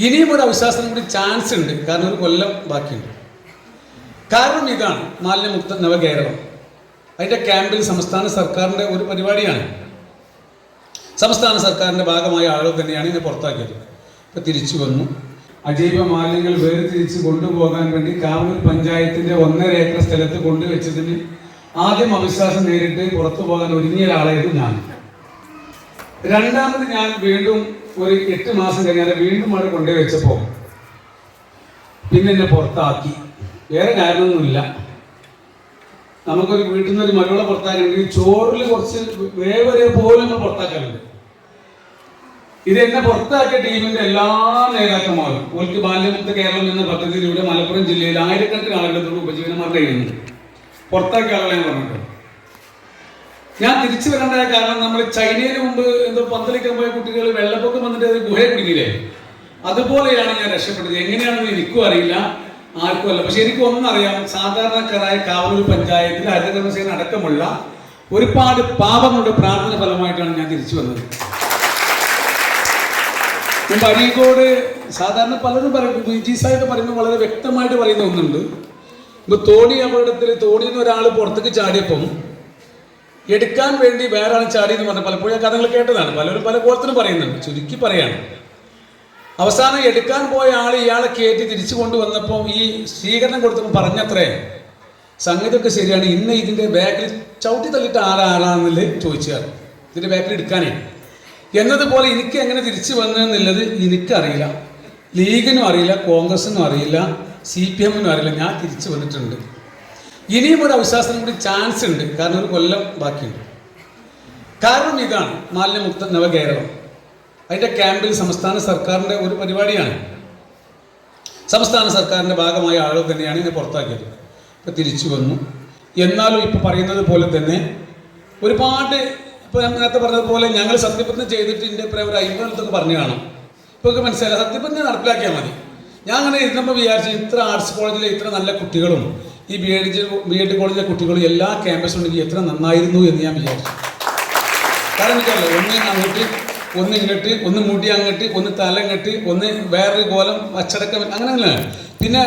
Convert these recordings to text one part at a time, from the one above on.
ഇനിയും ഒരു അവിശ്വാസം കൂടി ചാൻസ് ഉണ്ട്. കാരണം ഒരു കൊല്ലം ബാക്കിയുണ്ട്. കാരണം ഇതാണ് മാലിന്യമുക്ത നവകേരളം. അതിന്റെ ക്യാമ്പിൽ സംസ്ഥാന സർക്കാരിന്റെ ഒരു പരിപാടിയാണ്. സംസ്ഥാന സർക്കാരിന്റെ ഭാഗമായ ആളുകൾ തന്നെയാണ് ഇതിനെ പുറത്താക്കിയത്. ഇപ്പം തിരിച്ചു വന്നു. അജൈവ മാലിന്യങ്ങൾ വേർതിരിച്ച് കൊണ്ടുപോകാൻ വേണ്ടി കാവൂർ പഞ്ചായത്തിന്റെ ഒന്നര ഏക്കർ സ്ഥലത്ത് കൊണ്ടുവച്ചതിന് ആദ്യം അവിശ്വാസം നേരിട്ട് പുറത്തു പോകാൻ ഒരുങ്ങിയ ഒരാളായിരുന്നു ഞാൻ. രണ്ടാമത് ഞാൻ വീണ്ടും ഒരു എട്ട് മാസം കഴിഞ്ഞാൽ വീണ്ടും അവിടെ കൊണ്ടുവച്ചപ്പോൾ പിന്നെ എന്നെ പുറത്താക്കി. വേറെ കാരണമൊന്നുമില്ല. നമുക്കൊരു വീട്ടിൽ നിന്ന് ഒരു മരുവളെ പുറത്താക്കണമെങ്കിൽ ചോറിൽ കുറച്ച് വേവരെ പോലും നമ്മൾ പുറത്താക്കാറുണ്ട്. ഇത് എന്നെ പുറത്താക്കിയ ടീമിന്റെ എല്ലാ നേതാക്കന്മാരും ഓൽക്ക് ബാല്യമുക്ത കേരളം എന്ന പദ്ധതിയിലൂടെ മലപ്പുറം ജില്ലയിൽ ആയിരക്കണക്കിന് ആളുകളുടെ ഉപജീവനമാർഗം കഴിയുന്നുണ്ട് പുറത്താക്കിയ ആളുകളെ പറഞ്ഞിട്ടുണ്ട് ഞാൻ തിരിച്ചു വരേണ്ട കാരണം നമ്മൾ ചൈനയിൽ മുമ്പ് എന്തോ പന്തലിക്കാൻ പോയ കുട്ടികൾ വെള്ളപ്പൊക്കം വന്നിട്ട് അത് ഗുഹയെ കുടുങ്ങിയില്ലേ അതുപോലെയാണ് ഞാൻ രക്ഷപ്പെട്ടത്. എങ്ങനെയാണെന്ന് എനിക്കും അറിയില്ല ആർക്കും അല്ല. പക്ഷെ എനിക്ക് ഒന്നറിയാം സാധാരണക്കാരായ കാവലൂർ പഞ്ചായത്തിൽ ഹരിതകർമ്മസേന അടക്കമുള്ള ഒരുപാട് പാപങ്ങളുടെ പ്രാർത്ഥന ഫലമായിട്ടാണ് ഞാൻ തിരിച്ചു വന്നത്. അരീക്കോട് സാധാരണ പലരും പറയും ജി സാഹിബ് പറയുമ്പോൾ വളരെ വ്യക്തമായിട്ട് പറയുന്ന ഒന്നുണ്ട്. ഇപ്പൊ തോണി അപകടത്തിൽ തോണിയിൽ നിന്ന് ഒരാൾ പുറത്തേക്ക് ചാടിയപ്പം എടുക്കാൻ വേണ്ടി വേറെ ആൾ ചാടി എന്ന് പറഞ്ഞ പലപ്പോഴും കഥകൾ കേട്ടതാണ്. പലരും പല കോലത്തിനും പറയുന്നുണ്ട്. ചുരുക്കി പറയാണ്. അവസാനം എടുക്കാൻ പോയ ആൾ ഇയാളെ കയറ്റി തിരിച്ചു കൊണ്ടുവന്നപ്പോൾ ഈ സ്വീകരണം കൊടുത്തപ്പോൾ പറഞ്ഞത്രേ സംഗീതമൊക്കെ ശരിയാണ്. ഇന്ന് ഇതിന്റെ ബാക്കിൽ ചവിട്ടി തള്ളിട്ട് ആരാരാന്നില്ല ചോദിച്ചാൽ ഇതിന്റെ ബാക്കിൽ എടുക്കാനേ. എന്നതുപോലെ എനിക്ക് എങ്ങനെ തിരിച്ചു വന്നതെന്നുള്ളത് എനിക്കറിയില്ല. ലീഗിനും അറിയില്ല കോൺഗ്രസിനും അറിയില്ല സി പി എമ്മിനും അറിയില്ല. ഞാൻ തിരിച്ചു വന്നിട്ടുണ്ട്. ഇനിയും ഒരു അവിശ്വാസം കൂടി ചാൻസ് ഉണ്ട്. കാരണം ഒരു കൊല്ലം ബാക്കിയുണ്ട്. കാരണം ഇതാണ് മാലിന്യമുക്ത നവകേരളം. അതിന്റെ ക്യാമ്പിൽ സംസ്ഥാന സർക്കാരിന്റെ ഒരു പരിപാടിയാണ്. സംസ്ഥാന സർക്കാരിന്റെ ഭാഗമായ ആളുകൾ തന്നെയാണ് ഇതിനെ പുറത്താക്കിയത്. ഇപ്പം തിരിച്ചു വന്നു. എന്നാലും ഇപ്പോൾ പറയുന്നത് പോലെ തന്നെ ഒരുപാട് ഇപ്പോൾ ഞാൻ നേരത്തെ പറഞ്ഞതുപോലെ ഞങ്ങൾ സത്യപ്രതിജ്ഞ ചെയ്തിട്ട് ഇതിന്റെ ഇപ്പം ഒരു അയ്മ്പതൊക്കെ പറഞ്ഞു കാണും. ഇപ്പോൾ ഒക്കെ മനസ്സിലായി. സത്യപ്രതിജ്ഞ നടപ്പിലാക്കിയാൽ മതി. ഞാൻ അങ്ങനെ ഇരുന്നപ്പോൾ വിചാരിച്ചു ഇത്ര ആർട്സ് കോളേജിലെ ഇത്ര നല്ല കുട്ടികളും ഈ ബി എഡ് ബി എഡ് കോളേജിലെ കുട്ടികൾ എല്ലാ ക്യാമ്പസും ഉണ്ടെങ്കിൽ എത്ര നന്നായിരുന്നു എന്ന് ഞാൻ വിചാരിച്ചു. കാരണം എനിക്കറിയില്ല ഒന്ന് അങ്ങോട്ട് ഒന്ന് ഇങ്ങോട്ട് ഒന്ന് മുടി അങ്ങോട്ട് ഒന്ന് തലങ്ങട്ട് ഒന്ന് വേറൊരു കോലം അച്ചടക്കം അങ്ങനെ അങ്ങനെ പിന്നെ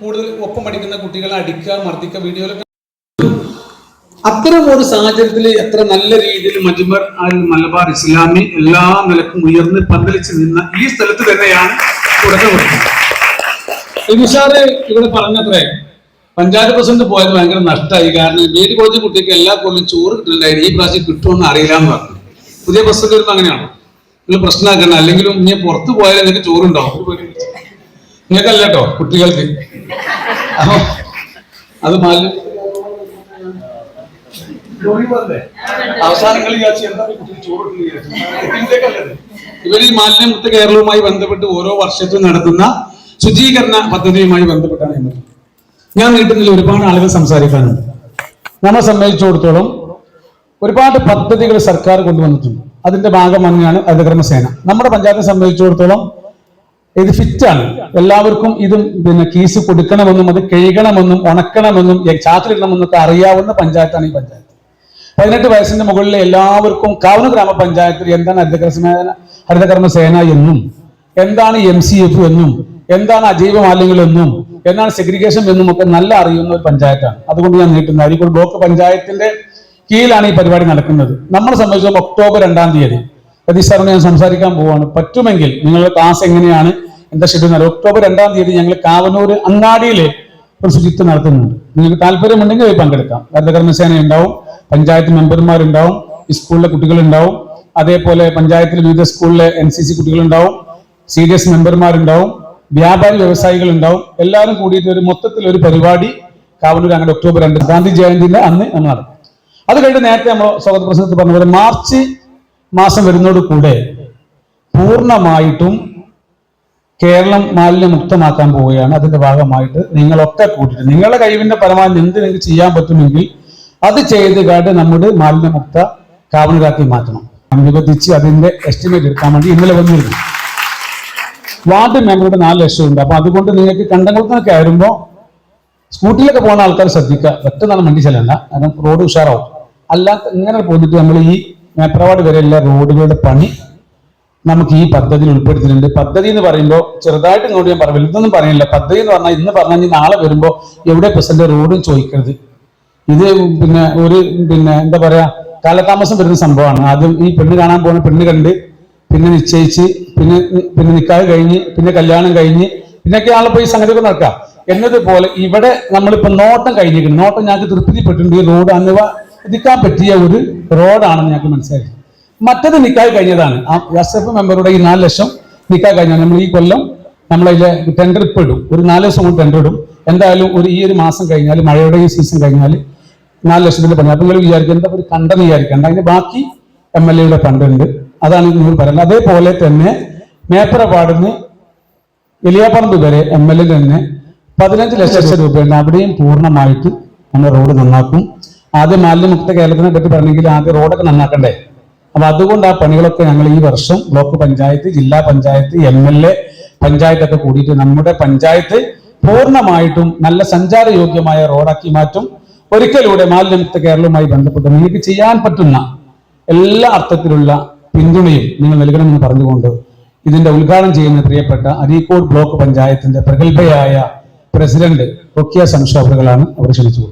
കൂടുതൽ ഒപ്പം പഠിക്കുന്ന കുട്ടികളെ അടിക്കുക മർദ്ദിക്കുക വീഡിയോയിലൊക്കെ അത്തരം ഒരു സാഹചര്യത്തിൽ എത്ര നല്ല രീതിയിൽ മജുബർ അൽ മലബാർ ഇസ്ലാമി എല്ലാ നിലക്കും ഉയർന്ന് പന്തലിച്ച് നിന്ന ഈ സ്ഥലത്ത് തന്നെയാണ് തുടക്കം ഇവിടെ പറഞ്ഞത്രേ പഞ്ചായത്ത് പ്രസിഡന്റ് പോയത് ഭയങ്കര നഷ്ടമായി കാരണം ബീഡ് കോളേജ് കുട്ടിക്ക് എല്ലാ കൊല്ലം ചോറ് കിട്ടുന്നുണ്ടായിരുന്നു ഈ പ്രാവശ്യം കിട്ടുമെന്ന് അറിയില്ല എന്ന് പറഞ്ഞു. പുതിയ പ്രസിഡന്റ് വരുമ്പോൾ അങ്ങനെയാണ്? നിങ്ങൾ പ്രശ്നമാക്കണം അല്ലെങ്കിലും ഇനി പുറത്ത് പോയാൽ നിനക്ക് ചോറുണ്ടാവും. നിങ്ങൾക്കല്ല കേട്ടോ കുട്ടികൾക്ക്. അത് മാലിന്യം ഇവർ ഈ മാലിന്യമുക്ത കേരളവുമായി ബന്ധപ്പെട്ട് ഓരോ വർഷത്തും നടത്തുന്ന ശുചീകരണ പദ്ധതിയുമായി ബന്ധപ്പെട്ടാണ് പറയുന്നത്. ഞാൻ നീട്ടുന്നതിൽ ഒരുപാട് ആളുകൾ സംസാരിക്കാനുണ്ട്. നമ്മളെ സംബന്ധിച്ചിടത്തോളം ഒരുപാട് പദ്ധതികൾ സർക്കാർ കൊണ്ടുവന്നിട്ടുണ്ട്. അതിന്റെ ഭാഗം തന്നെയാണ് ഹരിതകർമ്മസേന നമ്മുടെ പഞ്ചായത്തെ സംബന്ധിച്ചിടത്തോളം ഇത് ഫിറ്റാണ്. എല്ലാവർക്കും ഇതും പിന്നെ കീസ് കൊടുക്കണമെന്നും അത് കഴുകണമെന്നും ഉണക്കണമെന്നും ചാക്കിലിടണമെന്നൊക്കെ അറിയാവുന്ന പഞ്ചായത്താണ് ഈ പഞ്ചായത്ത്. പതിനെട്ട് വയസ്സിന്റെ മുകളിലെ എല്ലാവർക്കും കാവുന്ന ഗ്രാമപഞ്ചായത്തിൽ എന്താണ് ഹരിതകർമ്മ ഹരിതകർമ്മ സേന എന്നും എന്താണ് എം സി എഫ് എന്നും എന്താണ് അജൈവ മാലിന്യങ്ങൾ എന്നും എന്താണ് സെഗ്രിഗേഷൻ എന്നും ഒക്കെ നല്ല അറിയുന്ന ഒരു പഞ്ചായത്താണ്. അതുകൊണ്ട് ഞാൻ നീട്ടുന്നത്. അരീക്കോട് ബ്ലോക്ക് പഞ്ചായത്തിന്റെ കീഴിലാണ് ഈ പരിപാടി നടക്കുന്നത്. നമ്മളെ സംബന്ധിച്ചിടത്തോളം ഒക്ടോബർ രണ്ടാം തീയതി പ്രതി സാറിനോട് ഞാൻ സംസാരിക്കാൻ പോവാണ്. പറ്റുമെങ്കിൽ നിങ്ങളുടെ ക്ലാസ് എങ്ങനെയാണ്? എന്താ ഷെഡ്യൂൾ ഒക്ടോബർ രണ്ടാം തീയതി ഞങ്ങൾ കാവനൂർ അങ്ങാടിയിൽ ഒരു ശുചിത്വം നടത്തുന്നുണ്ട്. നിങ്ങൾക്ക് താല്പര്യമുണ്ടെങ്കിൽ പോയി പങ്കെടുക്കാം. ഹരിതകർമ്മസേന ഉണ്ടാവും പഞ്ചായത്ത് മെമ്പർമാരുണ്ടാവും സ്കൂളിലെ കുട്ടികളുണ്ടാവും അതേപോലെ പഞ്ചായത്തിലെ വിവിധ സ്കൂളിലെ എൻ സി സി കുട്ടികളുണ്ടാവും സി ഡി എസ് മെമ്പർമാരുണ്ടാവും വ്യാപാരി വ്യവസായികൾ ഉണ്ടാവും എല്ലാവരും കൂടിയിട്ട് ഒരു മൊത്തത്തിൽ ഒരു പരിപാടി കാവലൂർ അങ്ങനെ ഒക്ടോബർ രണ്ട് ഗാന്ധി ജയന്തിന്റെ അന്ന് നമ്മൾ നടക്കും അത് കഴിഞ്ഞ് നേരത്തെ നമ്മൾ സ്വാഗത പ്രസംഗത്തിൽ പറഞ്ഞ പോലെ മാർച്ച് മാസം വരുന്നതോട് കൂടെ പൂർണമായിട്ടും കേരളം മാലിന്യമുക്തമാക്കാൻ പോവുകയാണ്. അതിന്റെ ഭാഗമായിട്ട് നിങ്ങളൊക്കെ കൂട്ടിയിട്ട്. നിങ്ങളുടെ കഴിവിന്റെ പരമാവധി എന്ത് നിങ്ങൾക്ക് ചെയ്യാൻ പറ്റുമെങ്കിൽ അത് ചെയ്ത് കാട്ട് നമ്മുടെ മാലിന്യമുക്ത കാവണരാക്കി മാറ്റണം. അനുവദിച്ച് അതിന്റെ എസ്റ്റിമേറ്റ് എടുക്കാൻ വേണ്ടി ഇന്നലെ വന്നിരുന്നു. വാർഡ് മെമ്പറുടെ നാല് ലക്ഷം ഉണ്ട് അപ്പൊ അതുകൊണ്ട് നിങ്ങൾക്ക് കണ്ടങ്ങൾക്കൊക്കെ ആയിരുമ്പോ സ്കൂട്ടിയിലൊക്കെ പോകുന്ന ആൾക്കാർ ശ്രദ്ധിക്കുക. ഒറ്റ നല്ല വണ്ടി ചെല്ലണ്ട. കാരണം റോഡ് ഉഷാറാവും. അല്ലാത്ത ഇങ്ങനെ പോന്നിട്ട് നമ്മൾ ഈ മേപ്രവാട് വരെയുള്ള റോഡുകളുടെ പണി നമുക്ക് ഈ പദ്ധതിയിൽ ഉൾപ്പെടുത്തിയിട്ടുണ്ട്. പദ്ധതി എന്ന് പറയുമ്പോൾ ചെറുതായിട്ട് ഇങ്ങോട്ട് ഞാൻ പറയാം. വലുതൊന്നും പറയുന്നില്ല പദ്ധതി എന്ന് പറഞ്ഞാൽ ഇന്ന് പറഞ്ഞാൽ നാളെ വരുമ്പോൾ എവിടെ പ്രസിഡന്റ് റോഡും ചോദിക്കരുത്. ഇത് പിന്നെ ഒരു പിന്നെ എന്താ പറയാ കാലതാമസം വരുന്ന സംഭവമാണ്. ആദ്യം ഈ പെണ്ണ് കാണാൻ പോകുന്ന പെണ്ണ് കണ്ട് പിന്നെ നിശ്ചയിച്ച് പിന്നെ പിന്നെ നിക്കാഹ് കഴിഞ്ഞ് പിന്നെ കല്യാണം കഴിഞ്ഞ് പിന്നൊക്കെ ആളെ ഈ സംഗതിയൊക്കെ നടക്കാം. എന്നതുപോലെ ഇവിടെ നമ്മളിപ്പോ നോട്ടം കഴിഞ്ഞിരിക്കുന്നു. നോട്ടം ഞങ്ങൾക്ക് തൃപ്തിപ്പെട്ടിട്ടുണ്ട്. ഈ റോഡ് നിൽക്കാൻ പറ്റിയ ഒരു റോഡാണെന്ന് ഞങ്ങൾക്ക് മനസ്സിലായി. മറ്റത് നിക്കാഹ് കഴിഞ്ഞതാണ്. ആ എസ് എഫ് മെമ്പറുടെ ഈ നാല് ലക്ഷം നിക്കാഹ് കഴിഞ്ഞാൽ നമ്മൾ ഈ കൊല്ലം നമ്മളതിലെ ടെൻഡർ ഇപ്പം ഇടും ഒരു നാല് ദിവസം കൊണ്ട് ടെൻഡർ ഇടും. എന്തായാലും ഒരു ഈ ഒരു മാസം കഴിഞ്ഞാൽ മഴയുടെ ഈ സീസൺ കഴിഞ്ഞാൽ നാല് ലക്ഷത്തിന്റെ പണി. അപ്പം നിങ്ങൾ വിചാരിക്കുക എന്താ ഒരു കണ്ടെന്ന് വിചാരിക്കണ്ട. അതിന് ബാക്കി എം എൽ എയുടെ ഫണ്ട് ഉണ്ട്. അതാണ് നിങ്ങൾ പറയുന്നത്. അതേപോലെ തന്നെ മേപ്പറ പാടുന്ന വലിയപ്പറമ്പ് വരെ എം എൽ എ തന്നെ പതിനഞ്ച് ലക്ഷം രൂപയുണ്ട്. അവിടെയും പൂർണമായിട്ട് നമ്മൾ റോഡ് നന്നാക്കും. ആദ്യം മാലിന്യമുക്ത കേരളത്തിനെ പറ്റി പറഞ്ഞെങ്കിൽ ആദ്യം റോഡൊക്കെ നന്നാക്കണ്ടേ? അപ്പൊ അതുകൊണ്ട് ആ പണികളൊക്കെ ഞങ്ങൾ ഈ വർഷം ബ്ലോക്ക് പഞ്ചായത്ത് ജില്ലാ പഞ്ചായത്ത് എം എൽ എ പഞ്ചായത്തൊക്കെ കൂടിയിട്ട് നമ്മുടെ പഞ്ചായത്ത് പൂർണമായിട്ടും നല്ല സഞ്ചാരയോഗ്യമായ റോഡാക്കി മാറ്റും. ഒരിക്കലൂടെ മാലിന്യമുക്ത കേരളവുമായി ബന്ധപ്പെട്ട് നിങ്ങൾക്ക് ചെയ്യാൻ പറ്റുന്ന എല്ലാ അർത്ഥത്തിലുള്ള പിന്തുണയും നിങ്ങൾ നൽകണമെന്ന് പറഞ്ഞുകൊണ്ട് ഇതിന്റെ ഉദ്ഘാടനം ചെയ്യുന്ന പ്രിയപ്പെട്ട അരീക്കോട് ബ്ലോക്ക് പഞ്ചായത്തിന്റെ പ്രഗത്ഭയായ പ്രസിഡന്റ് റൊക്കിയ സംഷാബുകളാണ് അവർ ക്ഷണിച്ചു